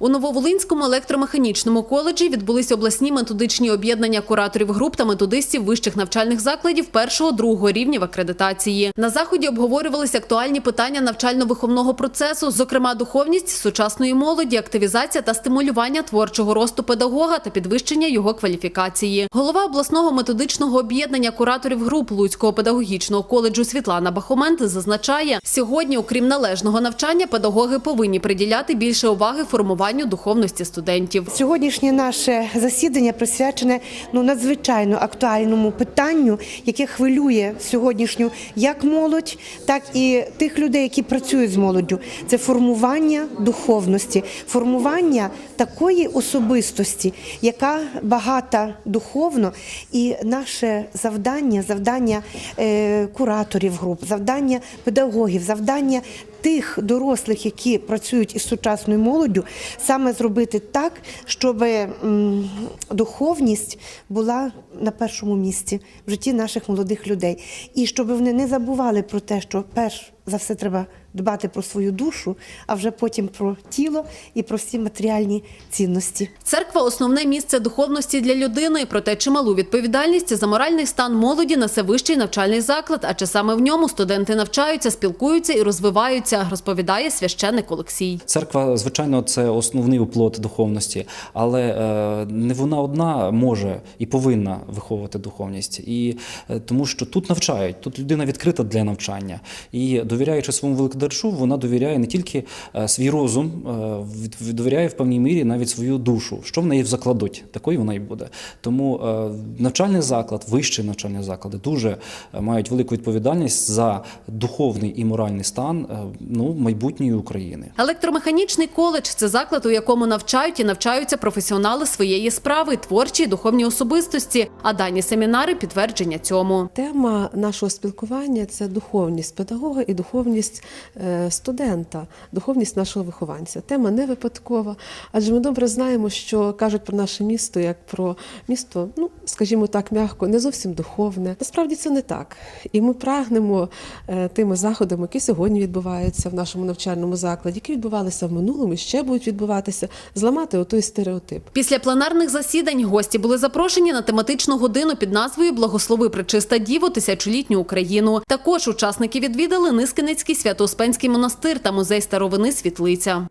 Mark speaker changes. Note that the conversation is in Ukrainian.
Speaker 1: У Нововолинському електромеханічному коледжі відбулися обласні методичні об'єднання кураторів груп та методистів вищих навчальних закладів першого другого рівнів акредитації. На заході обговорювалися актуальні питання навчально-виховного процесу, зокрема духовність сучасної молоді, активізація та стимулювання творчого росту педагога та підвищення його кваліфікації. Голова обласного методичного об'єднання кураторів груп Луцького педагогічного коледжу Світлана Бахомент зазначає, сьогодні, окрім належного навчання, педагоги повинні приділяти більше уваги формуванню духовності студентів.
Speaker 2: Сьогоднішнє наше засідання присвячене ну надзвичайно актуальному питанню, яке хвилює сьогоднішню як молодь, так і тих людей, які працюють з молоддю. Це формування духовності, формування такої особистості, яка багата духовно, і наше завдання, завдання е, кураторів груп, завдання педагогів, завдання тих дорослих, які працюють із сучасною молоддю, саме зробити так, щоб духовність була на першому місці в житті наших молодих людей, і щоб вони не забували про те, що перш за все треба дбати про свою душу, а вже потім про тіло і про всі матеріальні цінності.
Speaker 1: Церква основне місце духовності для людини. Проте чималу відповідальність за моральний стан молоді несе вищий навчальний заклад. Адже саме в ньому студенти навчаються, спілкуються і розвиваються, розповідає священник Олексій.
Speaker 3: Церква, звичайно, це основний оплот духовності, але е, не вона одна може і повинна виховувати духовність. І е, тому що тут навчають, тут людина відкрита для навчання. І довіряючи своєму великодарчу, вона довіряє не тільки е, свій розум, е, довіряє в певній мірі навіть свою душу. Що в неї закладуть, такою вона і буде. Тому е, навчальний заклад, вищий навчальний заклади дуже мають велику відповідальність за духовний і моральний стан ну, майбутньої України.
Speaker 1: Електромеханічний коледж це заклад, у якому навчають і навчаються професіонали своєї справи, творчі і духовні особистості. А дані семінари підтвердження цьому.
Speaker 4: Тема нашого спілкування це духовність педагога і духовність студента, духовність нашого вихованця. Тема не випадкова, адже ми добре знаємо, що кажуть про наше місто як про місто, ну скажімо так, м'яко, не зовсім духовне. Насправді це не так. І ми прагнемо е, тими заходами, які сьогодні відбуваються в нашому навчальному закладі, які відбувалися в минулому ще будуть відбуватися, зламати отой стереотип.
Speaker 1: Після пленарних засідань гості були запрошені на тематичну годину під назвою Благослови Пречиста Діво тисячолітню Україну. Також учасники відвідали Нискинецький Свято-Успенський монастир та музей старовини Світлиця.